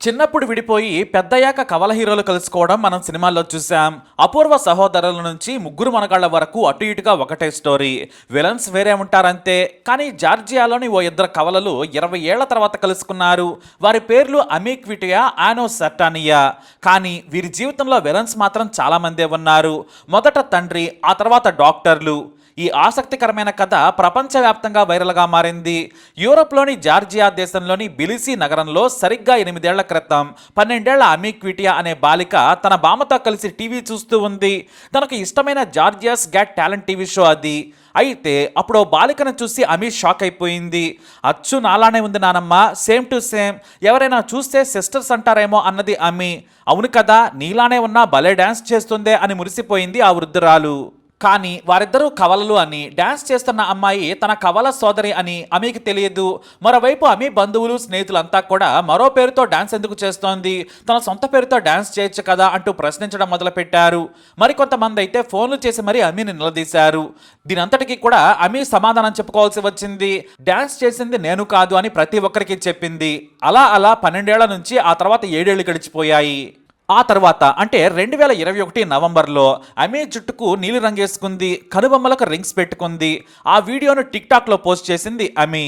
చిన్నప్పుడు విడిపోయి పెద్దయ్యాక కవల హీరోలు కలుసుకోవడం మనం సినిమాల్లో చూసాం అపూర్వ సహోదరుల నుంచి ముగ్గురు మనగాళ్ళ వరకు అటు ఇటుగా ఒకటే స్టోరీ. విలన్స్ వేరే ఉంటారంతే కానీ జార్జియాలోని ఓ ఇద్దరు కవలలు ఇరవై ఏళ్ళ తర్వాత కలుసుకున్నారు. వారి పేర్లు అమీక్విటియా ఆనో సర్టానియా. కానీ వీరి జీవితంలో విలన్స్ మాత్రం చాలామందే ఉన్నారు. మొదట తండ్రి ఆ తర్వాత డాక్టర్లు. ఈ ఆసక్తికరమైన కథ ప్రపంచవ్యాప్తంగా వైరల్గా మారింది. యూరోప్లోని జార్జియా దేశంలోని బిలిసి నగరంలో సరిగ్గా ఎనిమిదేళ్ళ క్రితం పన్నెండేళ్ళ అమీక్విటియా అనే బాలిక తన బామతో కలిసి టీవీ చూస్తూ ఉంది. తనకు ఇష్టమైన Georgia's got talent TV show అది. అయితే అప్పుడు బాలికను చూసి అమీ షాక్ అయిపోయింది. అచ్చు నాలానే ఉంది నానమ్మ సేమ్ టు సేమ్. ఎవరైనా చూస్తే సిస్టర్స్ అంటారేమో అన్నది అమీ. అవును కదా నీలానే ఉన్నా భలే డ్యాన్స్ చేస్తుందే అని మురిసిపోయింది ఆ వృద్ధురాలు. కానీ వారిద్దరూ కవలలు అని డ్యాన్స్ చేస్తున్న అమ్మాయి తన కవల సోదరి అని అమీకి తెలియదు. మరోవైపు అమీ బంధువులు స్నేహితులంతా కూడా మరో పేరుతో డ్యాన్స్ ఎందుకు చేస్తోంది? తన సొంత పేరుతో డ్యాన్స్ చేయొచ్చు కదా అంటూ ప్రశ్నించడం మొదలుపెట్టారు. మరికొంతమంది అయితే ఫోన్లు చేసి మరీ అమీని నిలదీశారు. దీనంతటికీ కూడా అమీ సమాధానం చెప్పుకోవాల్సి వచ్చింది. డ్యాన్స్ చేసింది నేను కాదు అని ప్రతి ఒక్కరికి చెప్పింది. అలా అలా పన్నెండేళ్ళ నుంచి ఆ తర్వాత ఏడేళ్ళు గడిచిపోయాయి. ఆ తర్వాత అంటే రెండు వేల ఇరవై ఒకటి నవంబర్లో అమే జుట్టుకు నీలి రంగేసుకుంది కనుబొమ్మలకు రింగ్స్ పెట్టుకుంది. ఆ వీడియోను టిక్టాక్లో పోస్ట్ చేసింది అమీ.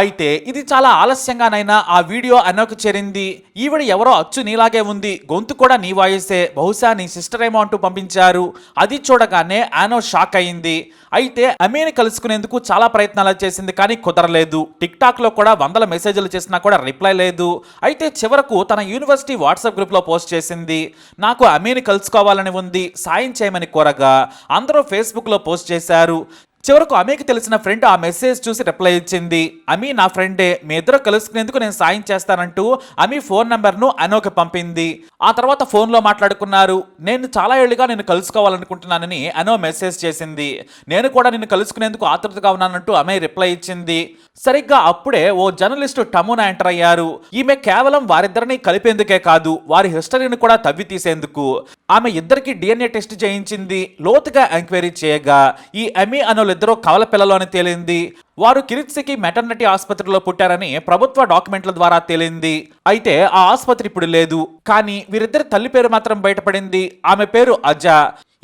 అయితే ఇది చాలా ఆలస్యంగానైనా ఆ వీడియో అన్నోకి చేరింది. ఈవిడ ఎవరో అచ్చు నీలాగే ఉంది. గొంతు కూడా నీ వాయిసే. బహుశా నీ సిస్టర్ ఏమో అంటూ పంపించారు. అది చూడగానే ఆనో షాక్ అయింది అయితే అమీని కలుసుకునేందుకు చాలా ప్రయత్నాలు చేసింది కానీ కుదరలేదు. టిక్ టాక్లో కూడా వందల మెసేజ్లు చేసినా కూడా రిప్లై లేదు. అయితే చివరకు తన యూనివర్సిటీ వాట్సాప్ గ్రూప్లో పోస్ట్ చేసింది. నాకు అమీని కలుసుకోవాలని ఉంది. సాయం చేయమని కోరగా అందరూ ఫేస్బుక్లో పోస్ట్ చేశారు. చివరకు అమీకి తెలిసిన ఫ్రెండ్ ఆ మెసేజ్ చూసి రిప్లై ఇచ్చింది అమీ నా ఫ్రెండే మీ ఇద్దరు కలుసుకునేందుకు నేను సాయం చేస్తానంటూ అమీ ఫోన్ నంబర్ను అనోకి పంపింది. ఆ తర్వాత ఫోన్లో మాట్లాడుకున్నారు నేను చాలా ఏళ్ళుగా నేను కలుసుకోవాలనుకుంటున్నానని అనో మెసేజ్ చేసింది. నేను కూడా నిన్ను కలుసుకునేందుకు ఆతృతగా ఉన్నానంటూ ఆమె రిప్లై ఇచ్చింది. సరిగ్గా అప్పుడే ఓ జర్నలిస్టు టమున ఎంటర్ అయ్యారు. ఈమె కేవలం వారిద్దరిని కలిపేందుకే కాదు వారి హిస్టరీని కూడా తవ్వి తీసేందుకు ఆమె ఇద్దరికి డిఎన్ఏ టెస్ట్ చేయించింది లోతుగా ఎంక్వైరీ చేయగా ఈ అమీ అనులిద్దరూ కవల పిల్లలు అని తేలింది. వారు కిరిత్సికి మెటర్నిటీ ఆసుపత్రిలో పుట్టారని ప్రభుత్వ డాక్యుమెంట్ల ద్వారా తేలింది. అయితే ఆ ఆసుపత్రి ఇప్పుడు లేదు. కానీ వీరిద్దరి తల్లి పేరు మాత్రం బయటపడింది. ఆమె పేరు అజా.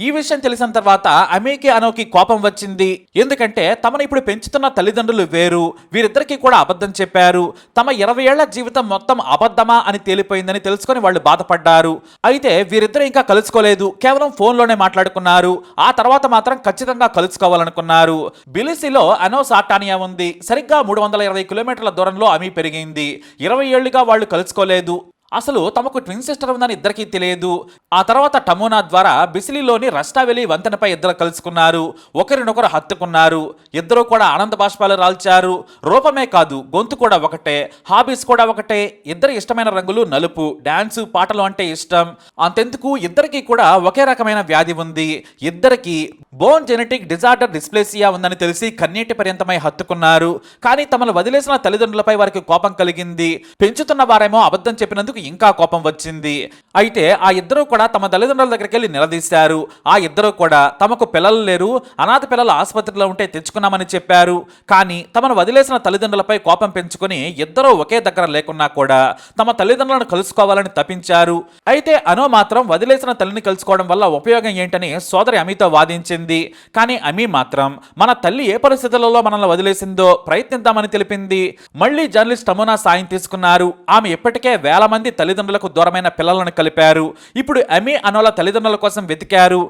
ఈ విషయం తెలిసిన తర్వాత అమీకి అనోకి కోపం వచ్చింది. ఎందుకంటే తమను ఇప్పుడు పెంచుతున్న తల్లిదండ్రులు వేరు వీరిద్దరికి కూడా అబద్ధం చెప్పారు. తమ ఇరవై ఏళ్ళ జీవితం మొత్తం అబద్ధమా అని తేలిపోయిందని తెలుసుకొని వాళ్ళు బాధపడ్డారు. అయితే వీరిద్దరు ఇంకా కలుసుకోలేదు కేవలం ఫోన్లోనే మాట్లాడుకున్నారు. ఆ తర్వాత మాత్రం ఖచ్చితంగా కలుసుకోవాలనుకున్నారు. బిలిసిలో అనో సాటానియా ఉంది. సరిగ్గా మూడు వందల ఇరవై కిలోమీటర్ల దూరంలో అమీ పెరిగింది. ఇరవై ఏళ్ళుగా వాళ్ళు కలుసుకోలేదు. అసలు తమకు ట్విన్ సిస్టర్ ఉందని ఇద్దరికీ తెలియదు. ఆ తర్వాత టమోనా ద్వారా బిసిలీలోని రస్టావెలి వంతెనపై ఇద్దరు కలుసుకున్నారు. ఒకరినొకరు హత్తుకున్నారు. ఇద్దరు కూడా ఆనంద బాష్పాలు రాల్చారు. రూపమే కాదు గొంతు కూడా ఒకటే హాబీస్ కూడా ఒకటే. ఇద్దరి ఇష్టమైన రంగులు నలుపు డాన్సు పాటలు అంటే ఇష్టం. అంతెందుకు ఇద్దరికీ కూడా ఒకే రకమైన వ్యాధి ఉంది. ఇద్దరికి బోన్ జెనెటిక్ డిజార్డర్ డిస్ప్లేసియా ఉందని తెలిసి కన్నీటి పర్యంతమై హత్తుకున్నారు. కానీ తమను వదిలేసిన తల్లిదండ్రులపై వారికి కోపం కలిగింది. పెంచుతున్న వారేమో అబద్ధం చెప్పినందుకు ఇంకా కోపం వచ్చింది. అయితే ఆ ఇద్దరు కూడా తమ తల్లిదండ్రుల దగ్గరికి వెళ్ళి నిలదీశారు. ఆ ఇద్దరు కూడా తమకు పిల్లలు లేరు అనాథ పిల్లలు ఆసుపత్రిలో ఉంటే తెచ్చుకున్నామని చెప్పారు. కానీ తమను వదిలేసిన తల్లిదండ్రులపై కోపం పెంచుకొని ఇద్దరూ ఒకే దగ్గర లేకున్నా కూడా తమ తల్లిదండ్రులను కలుసుకోవాలని తప్పించారు అయితే అనో మాత్రం వదిలేసిన తల్లిని కలుసుకోవడం వల్ల ఉపయోగం ఏంటని సోదరి అమితో వాదించింది. కానీ అమి మాత్రం మన తల్లి ఏ పరిస్థితులలో మనల్ని వదిలేసిందో ప్రయత్నిద్దామని తెలిపింది. మళ్ళీ జర్నలిస్ట్ అమోనా సాయం తీసుకున్నారు. ఆమె ఇప్పటికే వేల మంది తల్లిదండ్రులకు దూరమైన పిల్లలను కలిపారు. ఇప్పుడు అమీ అనోల తల్లిదండ్రుల కోసం వెతికారు.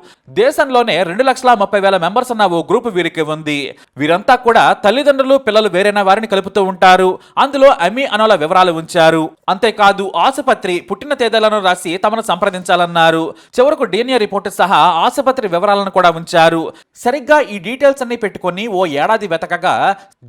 దేశంలోనే రెండు లక్షల ముప్పై వేల మెంబర్స్ ఉన్న ఓ గ్రూప్ వీరికి ఉంది. వీరంతా కూడా తల్లిదండ్రులు పిల్లలు వేరైన వారిని కలుపుతూ ఉంటారు. అందులో అమీ అనోల వివరాలు ఉంచారు. అంతేకాదు ఆసుపత్రి పుట్టిన తేదీలను రాసి తమను సంప్రదించాలన్నారు. చివరకు డిఎన్ఏ రిపోర్టు సహా ఆసుపత్రి వివరాలను కూడా ఉంచారు. సరిగ్గా ఈ డీటెయిల్స్ అన్ని పెట్టుకుని ఓ ఏడాది వెతకగా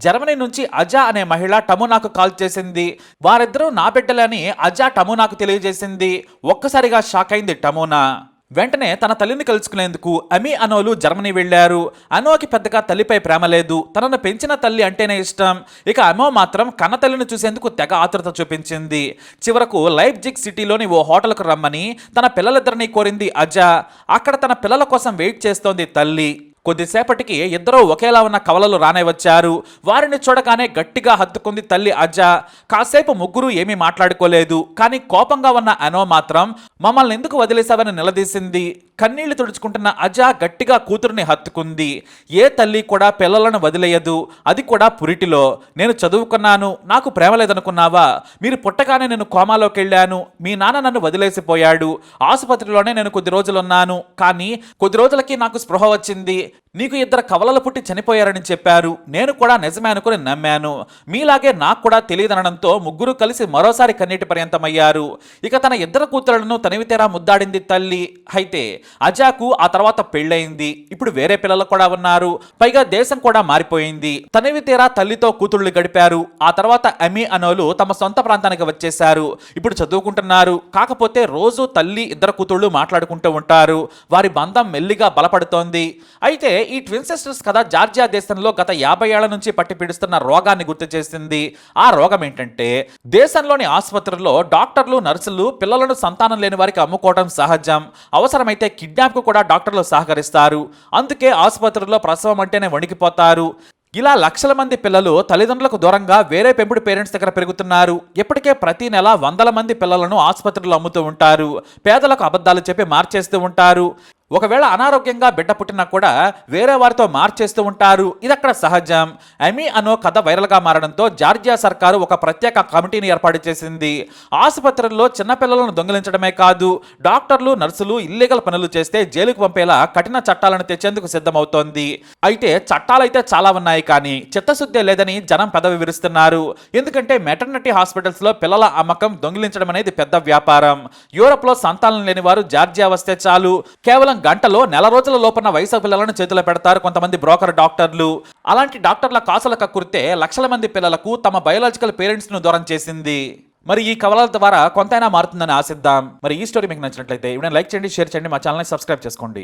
జర్మనీ నుంచి అజా అనే మహిళ టమునాకు కాల్ చేసింది. వారిద్దరూ నా బిడ్డలని అజా టమోనాకు తెలియజేసింది. ఒక్కసారిగా షాక్ అయింది టమోనా. వెంటనే తన తల్లిని కలుసుకునేందుకు అమీ అనోలు జర్మనీ వెళ్ళారు అనోకి పెద్దగా తల్లిపై ప్రేమ లేదు. తనను పెంచిన తల్లి అంటేనే ఇష్టం. ఇక అమో మాత్రం కన్న తల్లిని చూసేందుకు తెగ ఆతృత చూపించింది. చివరకు లైప్జిగ్ సిటీలోని ఓ హోటల్కు రమ్మని తన పిల్లలిద్దరిని కోరింది అజా. అక్కడ తన పిల్లల కోసం వెయిట్ చేస్తోంది తల్లి. కొద్దిసేపటికి ఇద్దరూ ఒకేలా ఉన్న కవలలు రానే వచ్చారు. వారిని చూడగానే గట్టిగా హత్తుకుంది తల్లి అజ్జా కాసేపు ముగ్గురు ఏమీ మాట్లాడుకోలేదు. కానీ కోపంగా ఉన్న అనో మాత్రం మమ్మల్ని ఎందుకు వదిలేశావని నిలదీసింది? కన్నీళ్ళు తుడుచుకుంటున్న అజా గట్టిగా కూతురుని హత్తుకుంది. ఏ తల్లి కూడా పిల్లలను వదిలేయదు. అది కూడా పురిటిలో. నేను చదువుకున్నాను. నాకు ప్రేమ లేదనుకున్నావా? మీరు పుట్టగానే నేను కోమాలోకి వెళ్ళాను. మీ నాన్న నన్ను వదిలేసిపోయాడు. ఆసుపత్రిలోనే నేను కొద్ది రోజులున్నాను. కానీ కొద్ది రోజులకి నాకు స్పృహ వచ్చింది. నీకు ఇద్దరు కవలలు పుట్టి చనిపోయారని చెప్పారు. నేను కూడా నిజమే అనుకుని నమ్మాను. మీలాగే నాకు కూడా తెలియదనడంతో ముగ్గురు కలిసి మరోసారి కన్నీటి పర్యంతమయ్యారు. ఇక తన ఇద్దరు కూతురులను తనివితేరా ముద్దాడింది తల్లి. అయితే అజాకు ఆ తర్వాత పెళ్ళయింది. ఇప్పుడు వేరే పిల్లలు కూడా ఉన్నారు. పైగా దేశం కూడా మారిపోయింది. తనివితేరా తల్లితో కూతుళ్ళు గడిపారు. ఆ తర్వాత అమీ అనోలు తమ సొంత ప్రాంతానికి వచ్చేశారు. ఇప్పుడు చదువుకుంటున్నారు. కాకపోతే రోజు తల్లి ఇద్దరు కూతుళ్ళు మాట్లాడుకుంటూ ఉంటారు. వారి బంధం మెల్లిగా బలపడుతోంది. అయితే ఈ ట్విన్ సిస్టర్స్ కథ జార్జియా దేశంలో గత యాభై ఏళ్ళ నుంచి పట్టి పీడిస్తున్న రోగాన్ని గుర్తు చేసింది. ఆ రోగం ఏంటంటే దేశంలోని ఆసుపత్రుల్లో డాక్టర్లు నర్సులు పిల్లలను సంతానం లేని వారికి అమ్ముకోవడం సహజం. అవసరమైతే కిడ్నాప్కు కూడా డాక్టర్లు సహకరిస్తారు. అందుకే ఆసుపత్రుల్లో ప్రసవం అంటేనే వణికిపోతారు. ఇలా లక్షల మంది పిల్లలు తల్లిదండ్రులకు దూరంగా వేరే పెంపుడు పేరెంట్స్ దగ్గర పెరుగుతున్నారు. ఇప్పటికే ప్రతి నెల వందల మంది పిల్లలను ఆసుపత్రులు అమ్ముతూ ఉంటారు. పేదలకు అబద్ధాలు చెప్పి మార్చేస్తూ ఉంటారు. ఒకవేళ అనారోగ్యంగా బిడ్డ పుట్టినా కూడా వేరే వారితో మార్చేస్తూ ఉంటారు. ఇది అక్కడ సహజం. ఎమీ అనో కథ వైరల్గా మారడంతో జార్జియా సర్కారు ఒక ప్రత్యేక కమిటీని ఏర్పాటు చేసింది. ఆసుపత్రుల్లో చిన్నపిల్లలను దొంగిలించడమే కాదు డాక్టర్లు నర్సులు ఇల్లీగల్ పనులు చేస్తే జైలుకు పంపేలా కఠిన చట్టాలను తెచ్చేందుకు సిద్ధమవుతోంది. అయితే చట్టాలైతే చాలా ఉన్నాయి కానీ చిత్తశుద్ధి లేదని జనం పెదవి విరుస్తున్నారు. ఎందుకంటే మెటర్నిటీ హాస్పిటల్స్లో పిల్లల అమ్మకం దొంగిలించడం అనేది పెద్ద వ్యాపారం. యూరోప్లో సంతానం లేని వారు జార్జియా వస్తే చాలు. కేవలం గంటలో నెల రోజుల లోపల వయసు పిల్లలను చేతిలో పెడతారు కొంతమంది బ్రోకర్ డాక్టర్లు. అలాంటి డాక్టర్ల కాసుల కక్కుర్తే లక్షల మంది పిల్లలకు తమ బయోలాజికల్ పేరెంట్స్ను దూరం చేసింది. మరి ఈ కవలల ద్వారా కొంతైనా మారుతుందని ఆశిద్దాం. మరి ఈ స్టోరీ మీకు నచ్చినట్లయితే ఇప్పుడే లైక్ చేయండి షేర్ చేయండి మా ఛానల్ని సబ్స్క్రైబ్ చేసుకోండి.